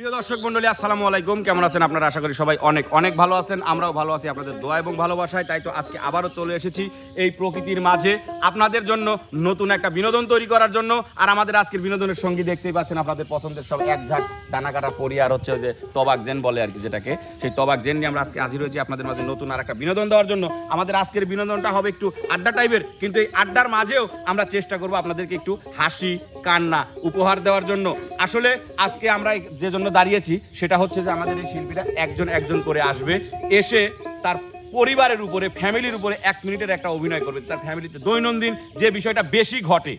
প্রিয় দর্শক মন্ডলী, আসসালামু আলাইকুম। কেমন আছেন আপনারা? আশা করি সবাই অনেক অনেক ভালো আছেন। আমরাও ভালো আছি আপনাদের দোয়া এবং ভালোবাসায়। তাই তো আজকে আবারও চলে এসেছি এই প্রকৃতির মাঝে আপনাদের জন্য নতুন একটা বিনোদন তৈরি করার জন্য। আর আমাদের আজকের বিনোদনের সঙ্গী দেখতেই পাচ্ছেন আপনাদের পছন্দের সব এক ঝাঁক দানা কাটা পরি আর হচ্ছে যে তবাক জেন বলে আর কি যেটাকে। সেই তবাক জেন নিয়ে আমরা আজকে হাজির হয়েছি আপনাদের মাঝে নতুন আর একটা বিনোদন দেওয়ার জন্য। আমাদের আজকের বিনোদনটা হবে একটু আড্ডা টাইপের, কিন্তু এই আড্ডার মাঝেও আমরা চেষ্টা করব আপনাদেরকে একটু হাসি, কান্না উপহার দেওয়ার জন্য। আসলে আজকে আমরা যে জন্য দাঁড়িয়েছি, সেটা হচ্ছে যে আমাদের এই শিল্পীরা একজন একজন করে আসবে, এসে তার পরিবারের উপরে, ফ্যামিলির উপরে এক মিনিটের একটা অভিনয় করবে তার ফ্যামিলিতে দৈনন্দিন যে বিষয়টা বেশি ঘটে,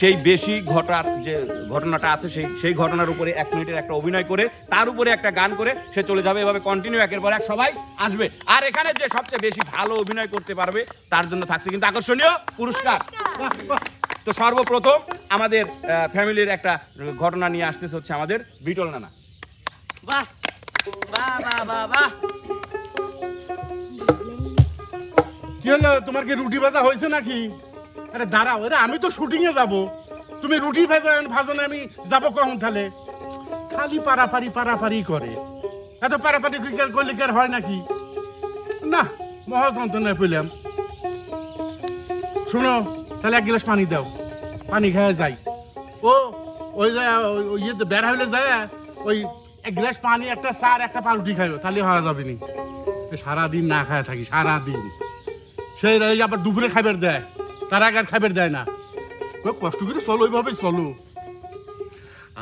সেই বেশি ঘটার যে ঘটনাটা আছে, সেই সেই ঘটনার উপরে এক মিনিটের একটা অভিনয় করে, তার উপরে একটা গান করে, সে চলে যাবে, এভাবে কন্টিনিউ একের পর এক সবাই আসবে। আর এখানে যে সবচেয়ে বেশি ভালো অভিনয় করতে পারবে, তার জন্য থাকছে কিন্তু আকর্ষণীয় পুরস্কার। তো সর্বপ্রথম আমাদের ফ্যামিলির একটা ঘটনা নিয়ে আসতেছে হচ্ছে আমাদের বিটল নানা। বাহ বাহ বাহ বাহ বাহ। কি হলো? তোমার কি রুটি ভাজা হয়েছে নাকি? আরে দাঁড়াও, আরে আমি তো শুটিং এ যাব। তুমি রুটি ভাজা ভাজো না আমি যাব কখন তাহলে? খালি পারাপারি পারাপারি করে। এত পারাপারি করলে কি হয় নাকি? না, মহা যন্ত্রণায় পেলাম শোনো, তাহলে এক গ্লাস পানি দাও। পানি খেয়ে যাই। ও, ওই ইয়েতে বের হইলে যায় ওই এক গ্লাস পানি, একটা সার একটা পাউরুটি খাইও তাহলে হওয়া যাবে নি। সারাদিন না খায় থাকি, সারাদিন। সেই রাই আবার দুপুরে খাবার দেয়, তার আগে আর খাবার দেয় না। কষ্ট করে চলো ওইভাবেই চলো।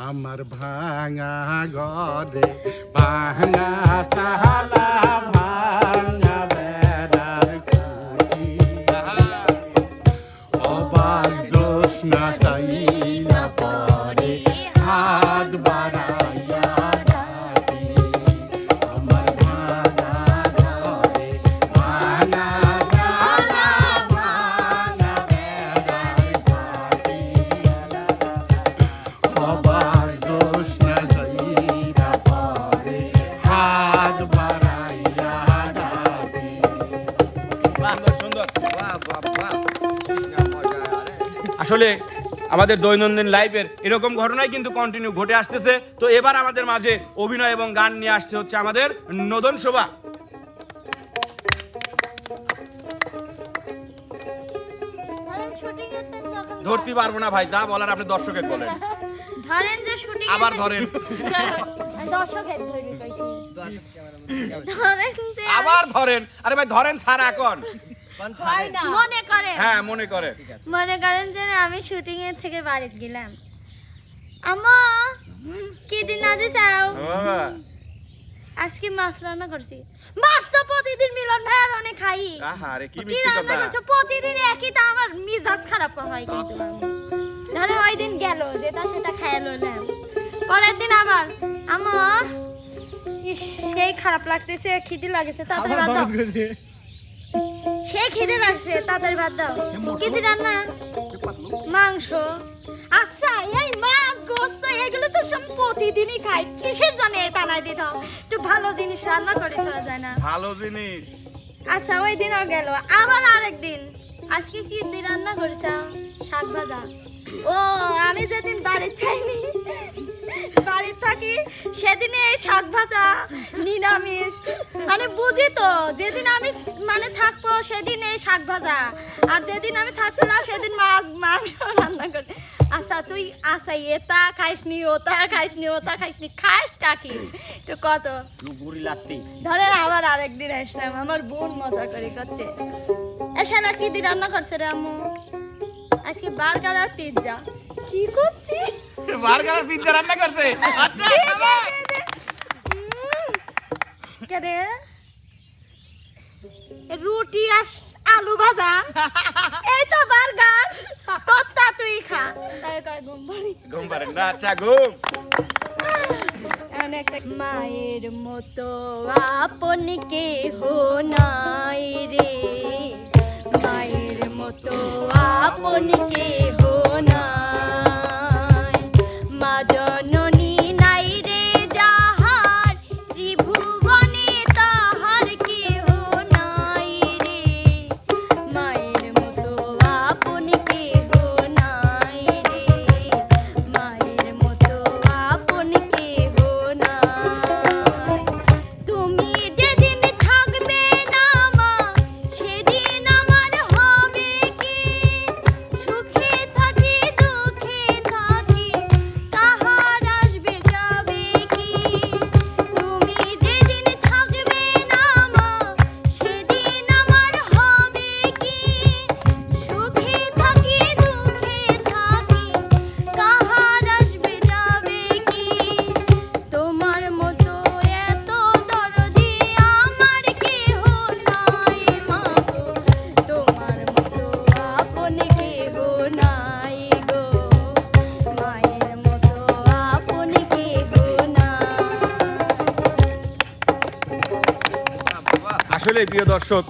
আমার ভাঙা ঘরে, ভাঙা সাহালা ভাঙা আসলে আমাদের দৈনন্দিন লাইফের এরকম ঘটনাই কিন্তু কন্টিনিউ ঘটে আসতেছে। তো এবার আমাদের মাঝে অভিনয় এবং গান নিয়ে আসছে হচ্ছে আমাদের নদন শোভা। ধরতে পারব না ভাই তা বলার আপনি দর্শকের বলেন। ধরেন যে শুটিং আবার ধরেন। দর্শকের ধরেন যে আবার ধরেন। আরে ভাই ধরেন ছাড় এখন। মনে করেন হ্যাঁ মনে করে। মনে করেন যে আমি শুটিং এর থেকে বাড়িতে গেলাম। আম্মা কি দিন আজ চাও আজকে মাছ রান্না করছি। মাছ তো প্রতিদিন মিলন ভাইয়ার অনেক খাই। আহারে কি কি মিষ্টি রান্না কথা। করছ? প্রতিদিন একই তা আমার মিজাজ খারাপ হয় কিন্তু। আমি ধরেন ওই দিন গেল যেটা সেটা খাইয়া লইলাম পরের দিন আবার আমা ইস, সেই খারাপ লাগতেছে খিদে লাগেছে তাড়াতাড়ি দাও। সে খিদে লাগছে তাড়াতাড়ি ভাত দাও। কি দিয়ে রান্না? মাংস? আচ্ছা এই মাছ গোস্ত এগুলো তো সব প্রতিদিনই খাই। কিসের জন্য এটা নাই দিতে? একটু ভালো জিনিস রান্না করে দেওয়া যায় না। ভালো জিনিস। আচ্ছা ওই দিনও গেল। আবার আরেক দিন। আজকে কি দিন রান্না করেছাম শাক ভাজা। ও আমি যেদিন বাড়িতে থাইনি বাড়িতে থাকি সেদিনে এই শাক ভাজা নিরামিষ। মানে বুঝি তো যেদিন আমি মানে থাকব সেদিন এই শাক ভাজা। আর যেদিন আমি থাকব না সেদিন মাছ মাংস রান্না করি। আচ্ছা তুই আচ্ছা এটা খাইসনি ওটা খাইসনি ওটা খাইসনি খাইসটা কি? একটু কত গুড়ি লাগতি ধরেন আবার আরেকদিন আসলাম আমার বোন মজা করে করছে। এসে না কি দিয়ে রান্না করছে রে আম্মু? আজকে বার্গার আর পিৎজা। কি করছি? বার্গার আর পিৎজা রান্না করছে? আচ্ছা সবাই। কেরে রুটি আর আলু ভাজা। এই তো বার্গার। তোরটা তুই খা। তাই কয় ঘুম পাড়ি ঘুম। না আচ্ছা ঘুম মায়ের মতো আপন কেহ নাই রে। মায়ের মতো আপন কেহ নাই। আসলে প্রিয় দর্শক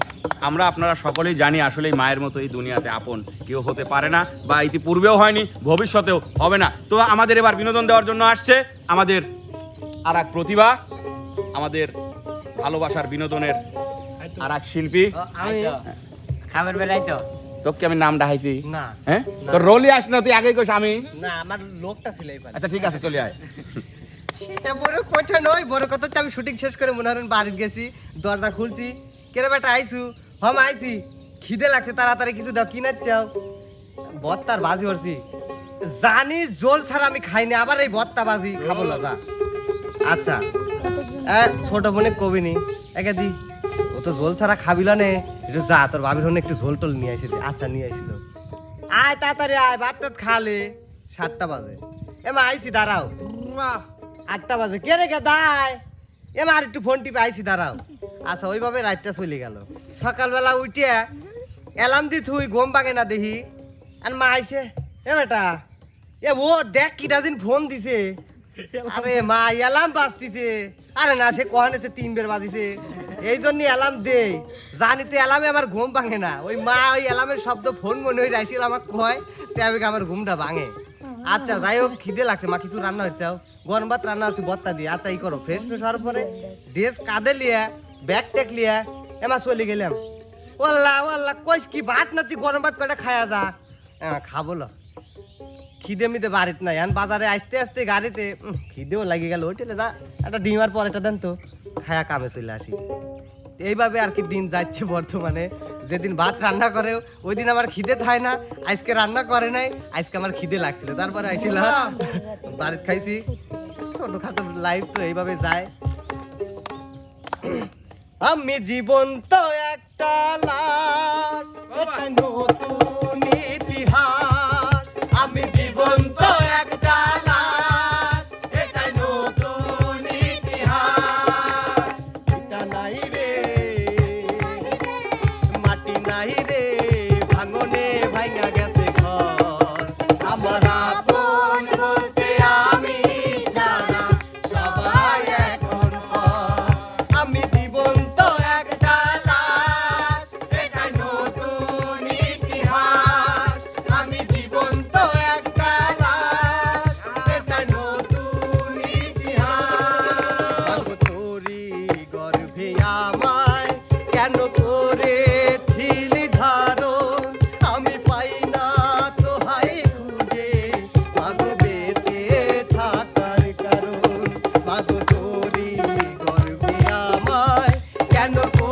আমরা আপনারা সকলেই জানি আসলে মায়ের মতো এই দুনিয়াতে আপন কেউ হতে পারে না বা ইতিপূর্বেও হয়নি ভবিষ্যতেও হবে না। তো আমাদের এবার বিনোদন দেওয়ার জন্য আসছে আমাদের আর এক প্রতিভা আমাদের ভালোবাসার বিনোদনের আর এক শিল্পী খাবার বেলায় তো। তোকে আমি নাম ডাহাইছি না। হ্যাঁ? তোর রোলই আস না তুই আগেই কইস আমি? না আমার লোকটা ছিল এই আচ্ছা ঠিক আছে চলে আয়। এটা বড় কোঠা নয় বড় কথা হচ্ছে আমি শুটিং শেষ করে মনে হরেন বাড়ি গেছি দরজা খুলছি। কেরে বেটা আইসু? হম আইসি। খিদে লাগছে তাড়াতাড়ি কিছু দাও কিনার চাও বত্তার বাজি করছি জানি জল ছাড়া আমি খাইনি আবার এই বত্তা বাজি খাব লাগা আচ্ছা। এ, ছোট বোনে কবিনি একে দি। ও তো ঝোল ছাড়া খাবিল নে একটু যা তোর বাবির হনে একটু ঝোল টোল নিয়ে আসিল। আচ্ছা নিয়ে আসিল। আয় তাড়াতাড়ি আয় ভাত টাত খালে সাতটা বাজে। এমা আইসি দাঁড়াও। আটটা বাজে। কে রে কে দায় এমা আর একটু ফোন টিপে আইসি দাঁড়াও। আচ্ছা ওইভাবে রাতটা চলে গেল। সকালবেলা উঠিয়া অ্যালার্ম দি থুই, ঘুম পাকে না দেখি আর মা আইসে এ বেটা, এ ও দেখ কিটা দিন ফোন দিছে। আরে মা অ্যালার্ম বাজতিছে। আরে না, সে কহানে সে তিন বের বাজিছে। এই জন্য অ্যালার্ম দে। জানি তো অ্যালার্মে আমার ঘুম ভাঙে না। ওই মা ওই অ্যালার্মের শব্দ ফোন মনে হয়ে রাইছিল আমার কয়, তে আমি আমার ঘুমটা ভাঙে। আচ্ছা যাই হোক, খিদে লাগছে। মা, কিছু রান্না হইতে গরম ভাত রান্না হচ্ছে, বত্তা দিয়ে। আচ্ছা ই করো, ফ্রেশ ফ্রেশ হওয়ার পরে, ড্রেস কাঁধে লিয়া ব্যাগ টেক লিয়া এমা চলে গেলাম। ওল্লা ওল্লা, কইস কি, ভাত না তুই গরম ভাত কয়টা খায়া যা? হ্যাঁ খাব ল। খিদে মিদে বাড়িতে নাই। এখন বাজারে আসতে আসতে গাড়িতে খিদেও লাগে গেল। ওইটালে যা, একটা ডিমার পরেটা দেন তো, খায়া কামে চলে আসি। এইভাবে আর কি দিন যাচ্ছে বর্তমানে। যেদিন ভাত রান্না করে ওই দিন আমার খিদে খায় না, আজকে রান্না করে নাই, আজকে আমার খিদে লাগছিল। তারপরে আইছিলাম বাড়িতে খাইছি। ছোটখাটো লাইফ তো এইভাবে যায়। আমি জীবন্ত তো একটা লাশ।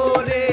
more.